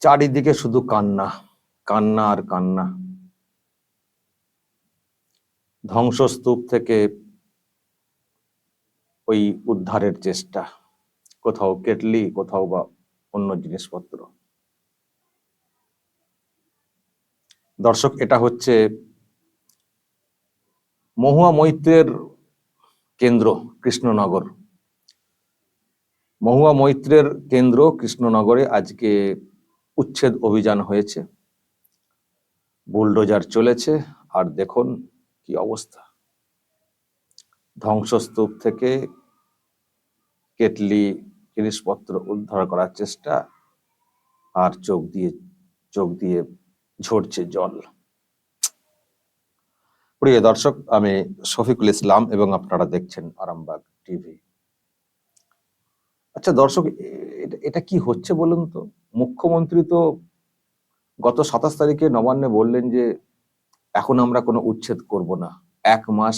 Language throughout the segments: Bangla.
চারিদিকে শুধু কান্না কান্না আর কান্না। ধ্বংসস্তূপ থেকে ওই উদ্ধারের চেষ্টা। কোথাও কেটলি, কোথাও বা অন্য জিনিসপত্র। দর্শক, এটা হচ্ছে মহুয়া মৈত্রের কেন্দ্র, কৃষ্ণনগর। মহুয়া মৈত্রের কেন্দ্র, কৃষ্ণনগরে আজকে উচ্ছেদ অভিযান হয়েছে। বুলডোজার চলেছে, আর দেখুন কি অবস্থা। ধ্বংসস্তূপ থেকে কেটলি জিনিসপত্র উদ্ধার করার চেষ্টা, আর চোখ দিয়ে চোখ দিয়ে ঝরছে জল। প্রিয় দর্শক, আমি শফিকুল ইসলাম এবং আপনারা দেখছেন আরামবাগ টিভি। আচ্ছা দর্শক এটা কি হচ্ছে বলুন তো? মুখ্যমন্ত্রী তো গত সাতাশ তারিখে নবান্নে বললেন যে, এখন আমরা কোনো উচ্ছেদ করব না। এক মাস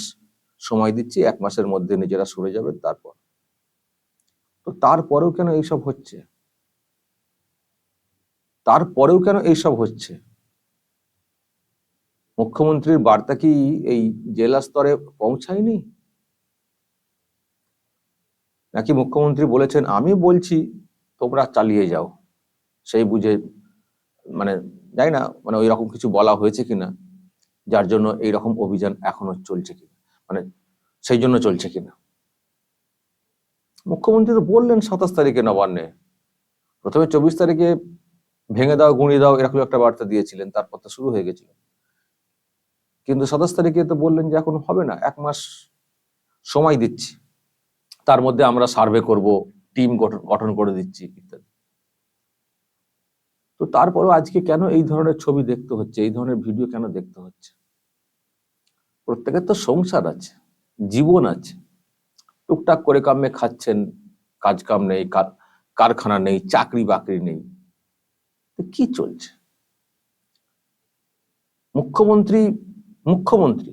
সময় দিচ্ছি, এক মাসের মধ্যে নিজেরা সরে যাবে তারপর। তো তারপরেও কেন এইসব হচ্ছে? তারপরেও কেন এইসব হচ্ছে? মুখ্যমন্ত্রীর বার্তা কি এই জেলা স্তরে পৌঁছায়নি? নাকি মুখ্যমন্ত্রী বলেছেন, আমি বলছি, তোমরা চালিয়ে যাও। সেই বুঝে মানে যাই না মানে ওই রকম কিছু বলা হয়েছে কিনা, যার জন্য এই রকম অভিযান এখনও চলছে কিনা মানে সেই জন্য চলছে কিনা। মুখ্যমন্ত্রী তো বললেন সাতাশ তারিখে নবান্নে। প্রথমে চব্বিশ তারিখে ভেঙে দাও, গুঁড়িয়ে দাও, এরকম একটা বার্তা দিয়েছিলেন, তারপর তো শুরু হয়ে গেছিল। কিন্তু সাতাশ তারিখে তো বললেন যে এখন হবে না, এক মাস সময় দিচ্ছি, তার মধ্যে আমরা সার্ভে করব, টিম গঠন গঠন করে দিচ্ছি, ইত্যাদি। তো তারপরেও আজকে কেন এই ধরনের ছবি দেখতে হচ্ছে? এই ধরনের ভিডিও কেন দেখতে হচ্ছে? প্রত্যেকের তো সংসার আছে, জীবন আছে। টুকটাক করে কামে খাচ্ছেন, কাজ কাম নেই কারখানা নেই, চাকরি বাকরি নেই। কি চলছে? মুখ্যমন্ত্রী মুখ্যমন্ত্রী,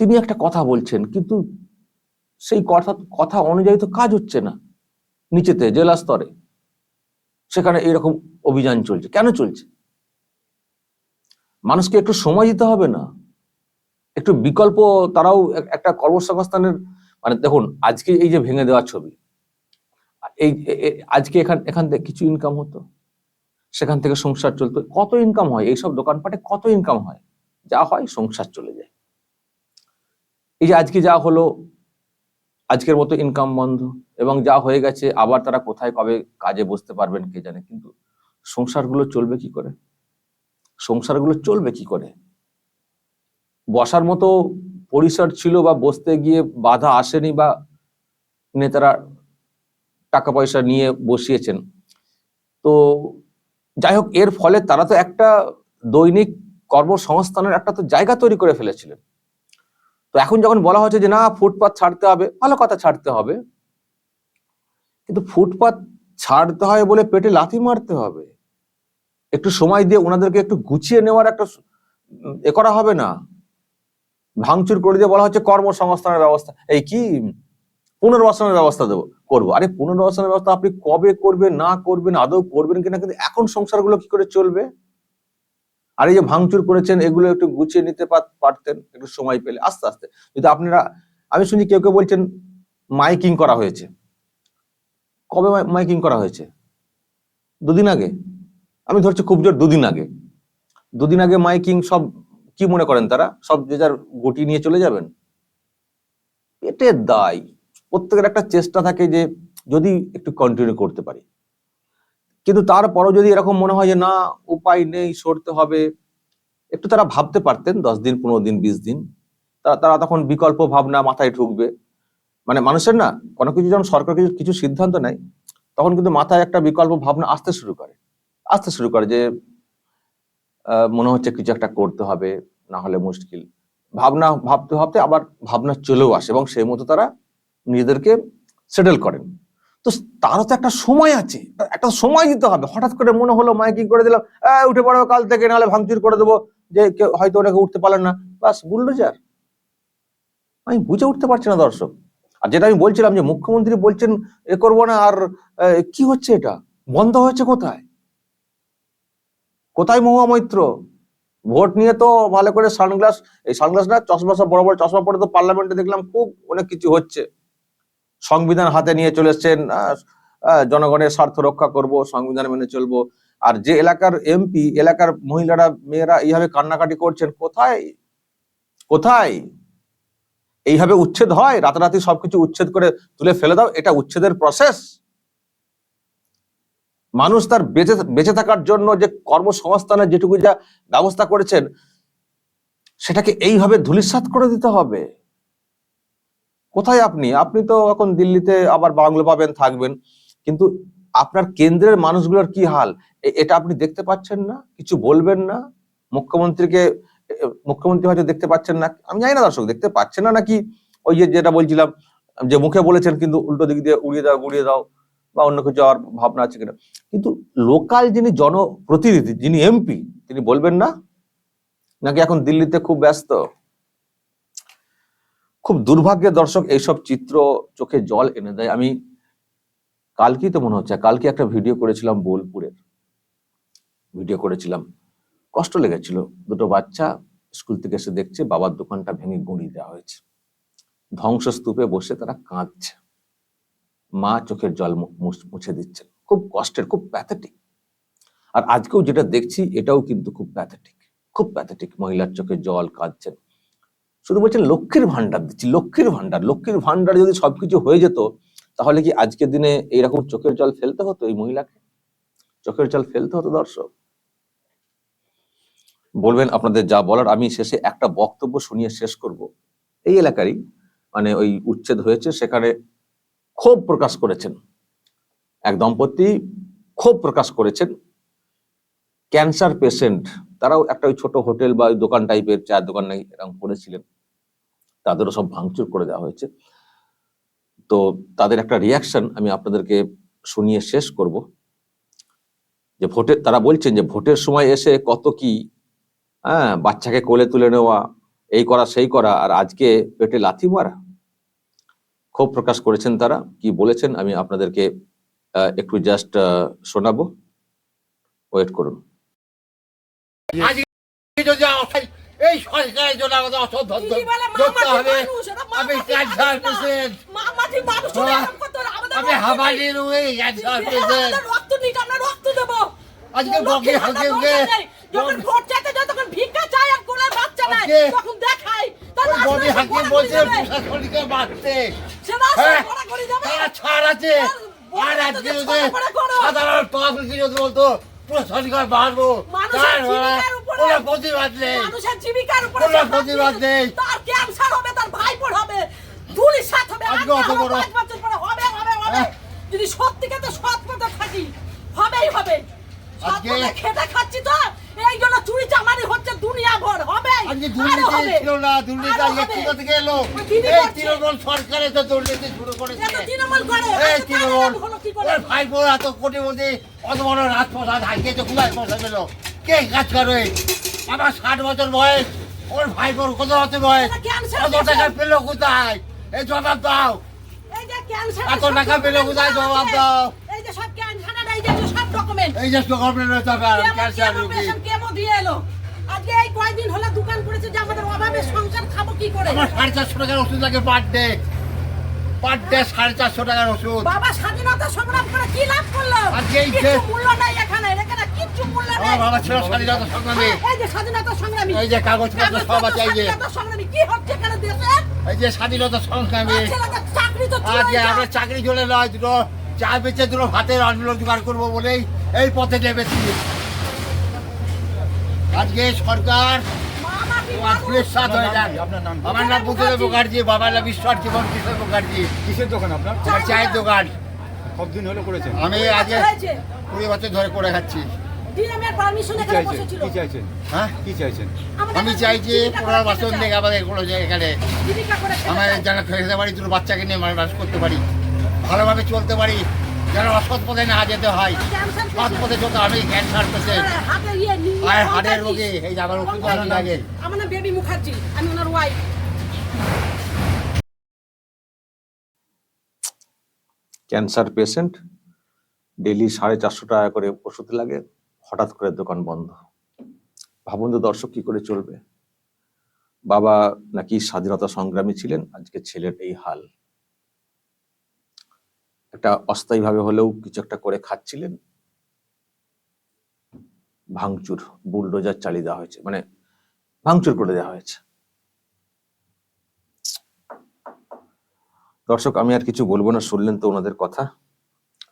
তিনি একটা কথা বলছেন, কিন্তু সেই কথা কথা অনুযায়ী তো কাজ হচ্ছে না নিচেতে, জেলা স্তরে। সেখানে এরকম অভিযান চলছে। কেন চলছে? মানুষকে একটু সময় দিতে হবে না। একটু বিকল্প তারাও একটা কর্মসংস্থানের মানে দেখুন, আজকে এই যে ভেঙে দেওয়ার ছবি, এই আজকে এখান এখান থেকে কিছু ইনকাম হতো। সেখান থেকে সংসার চলতো। কত ইনকাম হয়? এইসব দোকানপাটে কত ইনকাম হয়? যা হয় সংসার চলে যায়। এই যে আজকে যা হলো আজকের মতো ইনকাম বন্ধ এবং যা হয়ে গেছে, আবার তারা কোথায়, কবে কাজে বসতে পারবেন কে জানে, কিন্তু সংসারগুলো চলবে কি করে? সংসারগুলো চলবে কি করে? বসার মতো পরিসর ছিল বা বসতে গিয়ে বাধা আসেনি বা নেতারা টাকা পয়সা নিয়ে বসিয়েছেন। তো যাই হোক, এর ফলে তারা তো একটা দৈনিক কর্মসংস্থানের একটা তো জায়গা তৈরি করে ফেলেছিলেন। তো এখন যখন বলা হচ্ছে যে না, ফুটপাত ছাড়তে হবে, ভালো কথা ছাড়তে হবে। কিন্তু ফুটপাত ছাড়তে হয় বলে পেটে লাথি মারতে হবে। একটু সময় দিয়ে ওনাদেরকে একটু গুছিয়ে নেওয়ার একটা এ করা হবে না। ভাঙচুর করে দিয়ে বলা হচ্ছে কর্মসংস্থানের ব্যবস্থা। এই কি? পুনর্বাসনের ব্যবস্থা দেবো, করব। আরে পুনর্বাসনের ব্যবস্থা আপনি কবে করবেন, না করবেন, আদৌ করবেন কিনা, কিন্তু এখন সংসারগুলো কি করে চলবে? আর এই যে ভাঙচুর করেছেন, এগুলো একটু গুছিয়ে নিতে পার- পারতেন একটু সময় পেলে, আস্তে আস্তে। যদি আপনারা, আমি শুনি কেউ কেউ বলছেন মাইকিং করা হয়েছে। কবে মাইকিং করা হয়েছে? দুদিন আগে। আমি ধরছি খুব জোর দুদিন আগে। দুদিন আগে মাইকিং সব, কি মনে করেন তারা? সব যে যার গুটি নিয়ে চলে যাবেন? পেটের দায়। প্রত্যেকের একটা চেষ্টা থাকে যে যদি একটু কন্টিনিউ করতে পারি। কিন্তু তারপরও যদি এরকম মনে হয় যে, না, উপায় নেই, সরতে হবে, একটু তারা ভাবতে পারতেন, দশ দিন, পনেরো দিন, বিশ দিন। তা- তারা তখন বিকল্প ভাবনা মাথায় ঢুকবে। মানে মানুষের না, কোনো কিছু যখন সরকার কিছু কিছু সিদ্ধান্ত নেয়, তখন কিন্তু মাথায় একটা বিকল্প ভাবনা আসতে শুরু করে। আসতে শুরু করে যে মনে হচ্ছে কিছু একটা করতে হবে, না হলে মুশকিল। ভাবনা, ভাবতে ভাবতে আবার ভাবনা চলেও আসে এবং সেই মতো তারা নিজেদেরকে সেটেল করেন। তো তারও তো একটা সময় আছে একটা সময় দিতে হবে। হঠাৎ করে মনে হলো মাইকিং করে দিলাম? "এই, উঠে পড়ো কাল থেকে নাহলে ভাঙচুর করে দেবো। যে হয়তো ওনাকে উঠতে পারলেন না। বাস বুল্ডোজার। আমি বুঝে উঠতে পারছি না দর্শক। আর যেটা আমি বলছিলাম যে মুখ্যমন্ত্রী বলছেন এ করব না আর কি হচ্ছে এটা? বন্ধ হয়েছে কোথায়? কোথায় মহুয়া মৈত্র? ভোট নিয়ে তো ভালো করে সানগ্লাস এই সানগ্লাস না চশমা সব বড় বড় চশমা পরে তো পার্লামেন্টে দেখলাম খুব অনেক কিছু হচ্ছে। সংবিধান হাতে নিয়ে চলে এসছেন জনগণের স্বার্থ রক্ষা করব, সংবিধান মেনে চলবো। আর যে এলাকার এমপি এলাকার মহিলারা, মেয়েরা এইভাবে কান্নাকাটি করছেন, কোথায়? কোথায়? এইভাবে উচ্ছেদ হয়? রাতারাতি সবকিছু উচ্ছেদ করে তুলে ফেলে দাও, এটা উচ্ছেদের প্রসেস মানুষ তার বেঁচে বেঁচে থাকার জন্য যে কর্মসংস্থানের যেটুকু যা ব্যবস্থা করেছেন, সেটাকে এইভাবে ধূলিসাৎ করে দিতে হবে। কোথায় আপনি? আপনি তো এখন দিল্লিতে আবার বাংলো পাবেন, থাকবেন। কিন্তু আপনার কেন্দ্রের মানুষগুলোর কি হাল? এটা আপনি দেখতে পাচ্ছেন না? কিছু বলবেন না? মুখ্যমন্ত্রীকে মুখ্যমন্ত্রী হয়তো দেখতে পাচ্ছেন না? আমি জানি না দর্শক, দেখতে পাচ্ছেন না নাকি? ওই যে, যেটা বলছিলাম, যে মুখে বলেছেন কিন্তু উল্টো দিক দিয়ে উড়িয়ে দাও, গুড়িয়ে দাও বা অন্য কিছু আর ভাবনা আছে কিনা। কিন্তু লোকাল যিনি জনপ্রতিনিধি, যিনি এমপি, তিনি বলবেন না? নাকি এখন দিল্লিতে খুব ব্যস্ত? খুব দুর্ভাগ্যের দর্শক এইসব চিত্র চোখে জল এনে দেয়। আমি কালকেই তো মনে হচ্ছে, কালকে একটা ভিডিও করেছিলাম বোলপুরের। ভিডিও করেছিলাম। কষ্ট লেগেছিল। দুটো বাচ্চা স্কুল থেকে এসে দেখছে, বাবার দোকানটা ভেঙে গুঁড়িয়ে দেওয়া হয়েছে। ধ্বংসস্তূপে বসে তারা কাঁদছে। মা চোখের জল মুছে দিচ্ছে। খুব কষ্টের, খুব প্যাথেটিক আর আজকেও যেটা দেখছি, এটাও কিন্তু খুব প্যাথেটিক খুব প্যাথেটিক মহিলার চোখে জল কাঁদছেন শুধু বলছেন লক্ষ্মীর ভান্ডার দিচ্ছি, লক্ষ্মীর ভান্ডার লক্ষ্মীর ভান্ডার যদি সবকিছু হয়ে যেত, তাহলে কি আজকের দিনে এইরকম চোখের জল ফেলতে হতো এই মহিলাকে? চোখের জল ফেলতে হতো দর্শক। বলবেন আপনাদের যা বলার, আমি শেষে একটা বক্তব্য শুনিয়ে শেষ করব। এই এলাকারই মানে ওই উচ্ছেদ হয়েছে, সেখানে ক্ষোভ প্রকাশ করেছেন। এক দম্পতি ক্ষোভ প্রকাশ করেছেন। ক্যান্সার পেশেন্ট, তারাও একটা ওই ছোট হোটেল বা দোকান টাইপের চায়ের দোকান নাই এরকম করেছিলেন। তাদেরও সব ভাঙচুর করে দেওয়া হয়েছে। তো তাদের একটা রিয়াকশন আমি আপনাদেরকে শুনিয়ে শেষ করব। যে ভোটে, তারা বলছেন যে ভোটের সময় এসে কত কি হ্যাঁ বাচ্চাকে কোলে তুলে নেওয়া, এই করা, সেই করা, আর আজকে পেটে লাথি মারা। ক্ষোভ প্রকাশ করেছেন তারা। কি বলেছেন আমি আপনাদেরকে একটু জাস্ট শোনাবো। ওয়েট করুন। আজকে যদি এই সরকারের জন্য আমাদের দিদি করতে হবে আমি ক্যান্সার পেশেন্ট আমি ক্যান্সার পেশেন্ট রক্ত নেই, আমরা রক্ত দেবো। আজকে বকে উঠে যখন ভোট চাইতে যায়, তখন ভিক্ষা চায় আর কোলের বাচ্চা নেয়। তখন দেখায়, তার ওই আশপাশে বডি হাঁকিয়ে বলছে। প্রশাসনিকে মারতে হ্যাঁ। তারা ছাড় আছে আর আজকে। সাধারণ পাবলিক বলতো প্রশাসনিকে মারবো তার উপরে- কোনো প্রতিবাদ নেই। মানুষের জীবিকার উপরে কোনো প্রতিবাদ নেই। তার ক্যান্সার হবে তার ভাইপোর হবে। ধুলির সাথ হবে আজকে অত বড়- পাঁচ বছর পরে হবে হবে হবে। হ্যাঁ। যদি সত্যিকার সৎ পথে থাকি হবেই হবে। আজকে- খেতে খাচ্ছি তো এই জন্য চুরি চামারি হচ্ছে দুনিয়া ভর হবে আজকে দুর্নীতি ছিল না দুর্নীতি আজকে। কোথা থেকে এলো? এই তৃণমূল সরকারে তো দুর্নীতি শুরু করেছে। এত তৃণমূল করে এই তৃণমূল। কি ভাই বোন এত কোটি মধ্যে অত বড় রাজপ্রসাদ হারিয়েছে কোথায় পয়সা পেল কে কাজ করে? আমার ষাট বছর বয়স। ওর ভাই বোন কত বছর বয়স? কত টাকা। পেল কোথায়? এই জবাব দাও। এত টাকা পেলে কোথায়? জবাব দাও। এই যে সব ক্যান্সার এই যে সব ডকুমেন্ট এই যে ক্যান্সার রোগী। কেমো দিয়ে এলো? আজকে এই কয়দিন হলো দোকান করেছে যে আমাদের অভাবে সংসার খাব কি করে? আমার সাড়ে চারশো টাকার ওষুধ লাগে পার ডে পার ডে সাড়ে চারশো টাকার ওষুধ। বাবা স্বাধীনতা সংগ্রাম করে কি লাভ করল? আজকে এই মূল্য নাই এখানে। আমার বাবা ছিল স্বাধীনতা সংগ্রামী। এই যে স্বাধীনতা সংগ্রামী। এই যে কাগজপত্র সব আছে এই যে। সংগ্রামী কি হচ্ছে এখানে দেশে? এই যে স্বাধীনতা সংগ্রামী। চাকরি তো আজকে আমরা চাকরি চলে নয় দুটো চা বেচে দুটো ভাতের অন্ন জোগাড় করব বলেই এই পথে নেমেছি। আজকে সরকার নাম কি? আমার নাম বুদ্ধদেব মুখার্জি বাবার নাম ঈশ্বর জীবন কিশোর মুখার্জি। কিসের দোকান আপনার? চায়ের দোকান। কতদিন হলো করেছেন? আমি আজকে কুড়ি বছর ধরে করে খাচ্ছি। ডিএম এর পারমিশন কি এখানে চাইছেন? বসেছিল। কি চাইছেন? হ্যাঁ কি চাইছেন? আমি বাসন খেতে থেকে আমাদের কোনো যে এখানে জীবিকা আমার চায়। খেতে পারি দুটো বাচ্চাকে নিয়ে মানুষ বাস করতে পারি। ভালোভাবে চলতে পারি। যেন অসৎ পথে না যেতে হয় সৎ পথে আমি ক্যান্সার পেশেন্ট আর লঙ্কা রোগী, এই যে আমার ওষুধ লঙ্কা আছে আমার নাম বেবি মুখার্জি আমি ওনার ওয়াইফ ক্যান্সার পেশেন্ট ডেলি সাড়ে চারশো টাকা করে ওষুধ লাগে। হঠাৎ করে দোকান বন্ধ। ভাবুন তো দর্শক কি করে চলবে। বাবা নাকি স্বাধীনতা সংগ্রামী ছিলেন, আজকে ছেলের এই হাল। একটা অস্থায়ীভাবে হলেও কিছু একটা করে খাচ্ছিলেন। ভাঙচুর, বুলডোজার চালিয়ে দেওয়া হয়েছে মানে ভাঙচুর করে দেওয়া হয়েছে। দর্শক, আমি আর কিছু বলব না, শুনলেন তো ওনাদের কথা।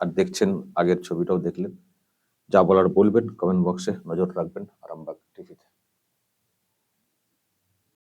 আর দেখছেন, আগের ছবিটাও দেখলেন। যা বলার বলবেন কমেন্ট বক্সে নজর রাখবেন আরামবাগ টিভিতে